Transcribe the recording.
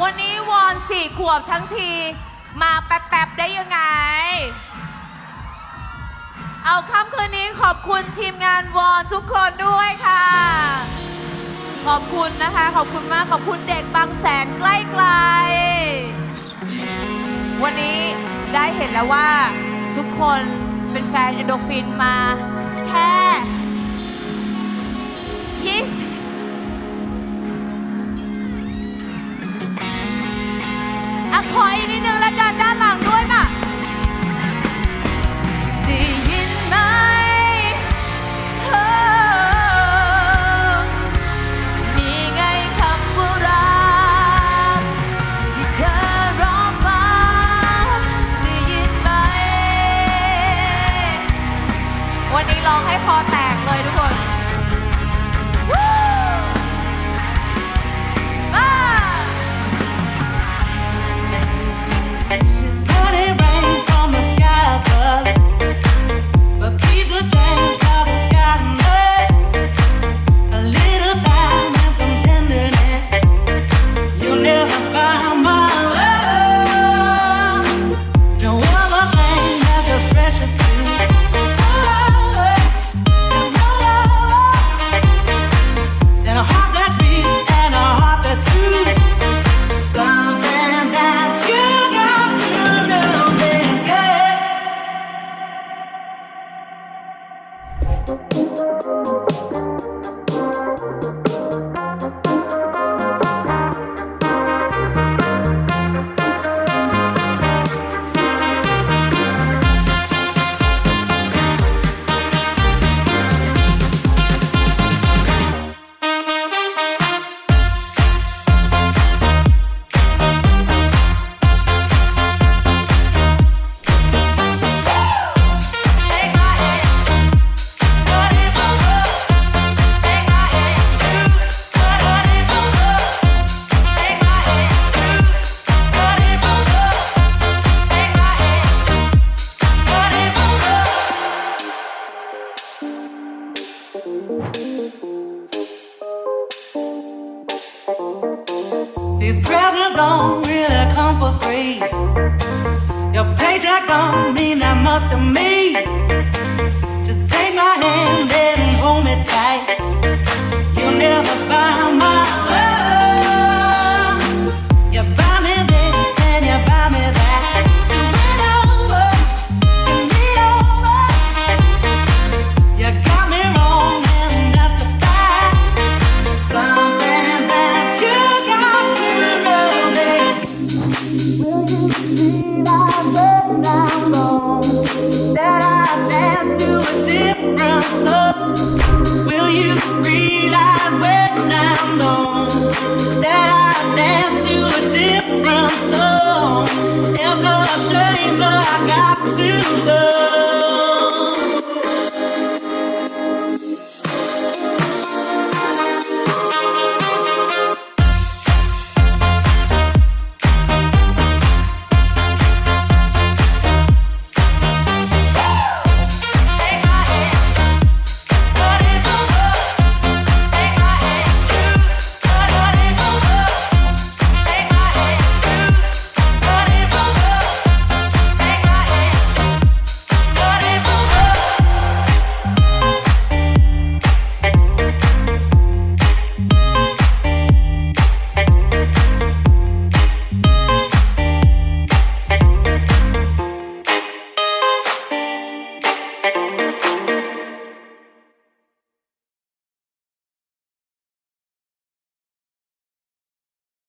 วันนี้วอนสี่ขวบทั้งที มาแป๊บๆได้ยังไง เอาค่ำคืนนี้ขอบคุณทีมงานวอนทุกคนด้วยค่ะ ขอบคุณนะคะ ขอบคุณมากขอบคุณเด็กบางแสนใกล้ๆวันนี้ได้เห็นแล้วว่าทุกคนเป็นแฟนเอนโดฟินมา อะขออีกนิดนึงละกันด้านหลังด้วยมาได้ยินไหมเฮ้อนี่ไงคำว่ารักที่เธอร้องมาได้ยินไหม วันนี้ร้องให้คอแตกเลยทุกคน These presents don't really come for free. Your paycheck don't mean that much to me. Just take my hand to love.